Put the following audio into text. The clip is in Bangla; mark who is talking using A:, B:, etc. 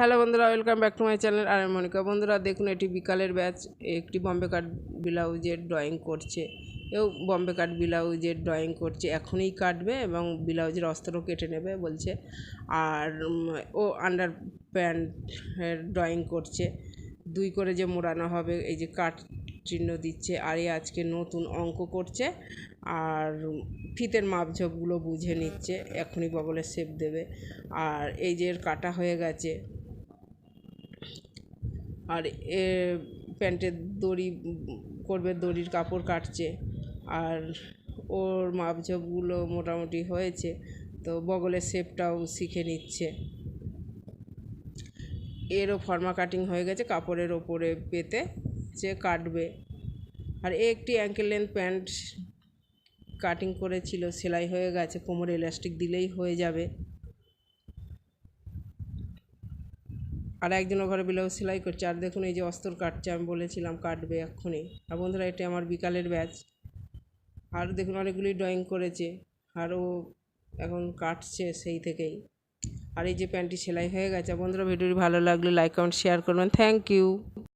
A: হ্যালো বন্ধুরা welcome back to my channel আর মনিকা। বন্ধুরা, দেখুন, এটি বিকালের ব্যাচ একটি বম্বে কাট ব্লাউজের ড্রয়িং করছে। এও বম্বে কাট ব্লাউজের ড্রয়িং করছে। এখনই কাটবে এবং ব্লাউজের অস্ত্রও কেটে নেবে বলছে। আর ও আন্ডার প্যান্টের ড্রয়িং করছে। দুই করে যে মোড়ানো হবে, এই যে কাট চিহ্ন দিচ্ছে। আর এই আজকে নতুন অঙ্ক করছে। আর, ফিতের মাপঝোপগুলো বুঝে নিচ্ছে। এখনই বগলের শেপ দেবে। আর, এই যে কাটা হয়ে গেছে। আর এ, প্যান্টের দড়ি, করবে দড়ির কাপড় কাটছে। আর ওর মাপঝোপগুলো মোটামুটি হয়েছে, তো বগলের শেপটাও শিখে নিচ্ছে। এরও ফর্মা কাটিং হয়ে গেছে, কাপড়ের ওপরে পেতে যে কাটবে। আর এ একটি অ্যাঙ্কেল লেন্থ প্যান্ট কাটিং করেছিল, সেলাই হয়ে গেছে, কোমরে ইলাস্টিক দিলেই হয়ে যাবে। আর একজন ঘরে ব্লাউজ সেলাই করছে। আর দেখুন এই যে অস্ত্র কাটছে, আমি বলেছিলাম কাটবে এক্ষুনি। আর বন্ধুরা, এটা আমার বিকালের ব্যাচ। আর দেখুন অনেকগুলি ড্রয়িং করেছে। আরও এখন কাটছে সেই থেকেই। আর এই যে প্যান্টটি সেলাই হয়ে গেছে। বন্ধুরা, ভিডিওটি ভালো লাগলে লাইক কমেন্ট শেয়ার করবেন। Thank you